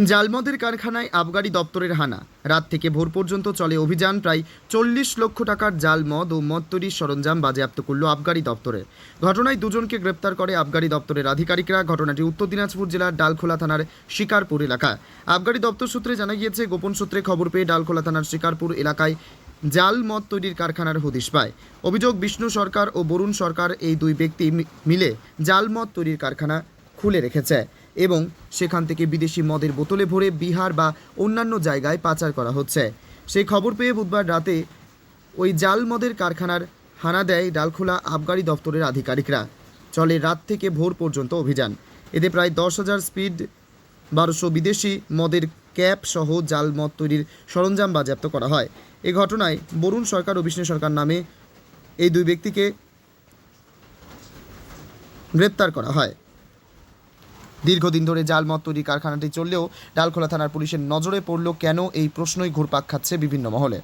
জালমদের কারখানায় আবগারি দপ্তরের হানা। রাত থেকে ভোর পর্যন্ত চলে অভিযান, প্রায় চল্লিশ লক্ষ টাকার জাল মদ ও মদ তৈরির সরঞ্জাম বাজেয়াপ্ত করল আবগারি দপ্তরে। ঘটনায় দুজনকে গ্রেপ্তার করে আবগারি দপ্তরের আধিকারিকরা। ঘটনাটি উত্তর দিনাজপুর জেলার ডালখোলা থানার শিকারপুর এলাকা আবগারি দপ্তর সূত্রে জানা গিয়েছে, গোপন সূত্রে খবর পেয়ে ডালখোলা থানার শিকারপুর এলাকায় জাল মদ তৈরির কারখানার হদিশ পায়। অভিযোগ, বিষ্ণু সরকার ও বরুণ সরকার এই দুই ব্যক্তি মিলে জাল মদ তৈরির কারখানা খুলে রেখেছে। এবং সেখান থেকে বিদেশি মদের বোতলে ভরে বিহার বা অন্যান্য জায়গায় পাচার করা হচ্ছে। সেই খবর পেয়ে বুধবার রাতে ওই জাল মদের কারখানার হানা দেয় ডালখোলা আবগারি দপ্তরের আধিকারিকরা। চলে রাত থেকে ভোর পর্যন্ত অভিযান। এতে প্রায় দশ হাজার স্পিড বারোশো বিদেশি মদের ক্যাপ সহ জাল মদ তৈরির সরঞ্জাম বাজেয়াপ্ত করা হয়। এ ঘটনায় বরুণ সরকার ও বিষ্ণু সরকার নামে এই দুই ব্যক্তিকে গ্রেপ্তার করা হয়। দীর্ঘদিন ধরে জাল মদ তৈরি কারখানাটি চললেও ডালখোলা থানার পুলিশের নজরে পড়ল কেন এই প্রশ্নই ঘুরপাক খাচ্ছে বিভিন্ন মহলে।